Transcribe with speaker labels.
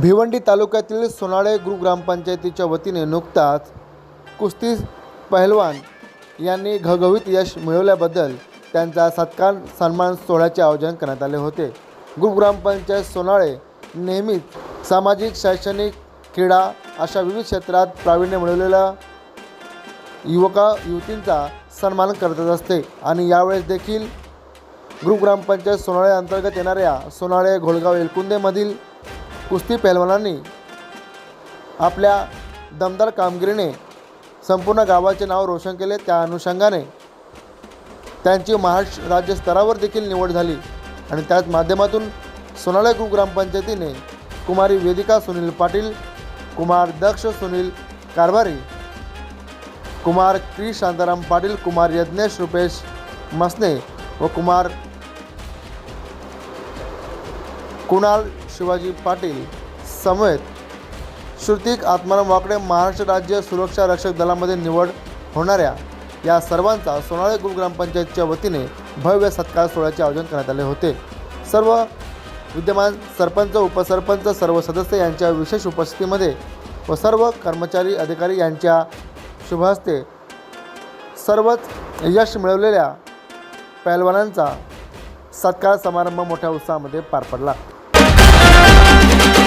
Speaker 1: भिवंडी तालुक्यातील सोनाळे ग्रु ग्रामपंचायतीच्या वतीने नुकताच कुस्ती पहलवान यांनी घवघवीत यश मिळवल्याबद्दल त्यांचा सत्कार सन्मान सोहळ्याचे आयोजन करण्यात आले होते. ग्रुप ग्रामपंचायत सोनाळे नेहमीच सामाजिक शैक्षणिक क्रीडा अशा विविध क्षेत्रात प्रावीण्य मिळवलेल्या युवका युवतींचा सन्मान करत असते आणि यावेळेस देखील ग्रुप ग्रामपंचायत सोनाळे अंतर्गत येणाऱ्या सोनाळे घोळगाव एलकुंदेमधील कुस्ती पहलवानांनी आपल्या दमदार कामगिरीने संपूर्ण गावाचे नाव रोशन केले. त्या अनुषंगाने त्यांची महाराष्ट्र राज्य स्तरावर देखील निवड झाली आणि त्याच माध्यमातून सोनाळे ग्रामपंचायतीने कुमारी वेदिका सुनील पाटील कुमार दक्ष सुनील कारभारी कुमार क्री शांताराम पाटील कुमार यज्ञेश रुपेश मसने व कुमार कुणाल शिवाजी पाटील समेत श्रुतिक आत्माराम वाकडे महाराष्ट्र राज्य सुरक्षा रक्षक दलामध्ये निवड होणाऱ्या या सर्वांचा सोनाळे ग्रुप ग्रामपंचायतच्या वतीने भव्य सत्कार सोहळ्याचे आयोजन करण्यात आले होते. सर्व विद्यमान सरपंच उपसरपंच सर्व सदस्य यांच्या विशेष उपस्थितीमध्ये व सर्व कर्मचारी अधिकारी यांच्या शुभहस्ते सर्वच यश मिळवलेल्या पहलवानांचा सत्कार समारंभ मोठ्या उत्साहामध्ये पार पडला. Thank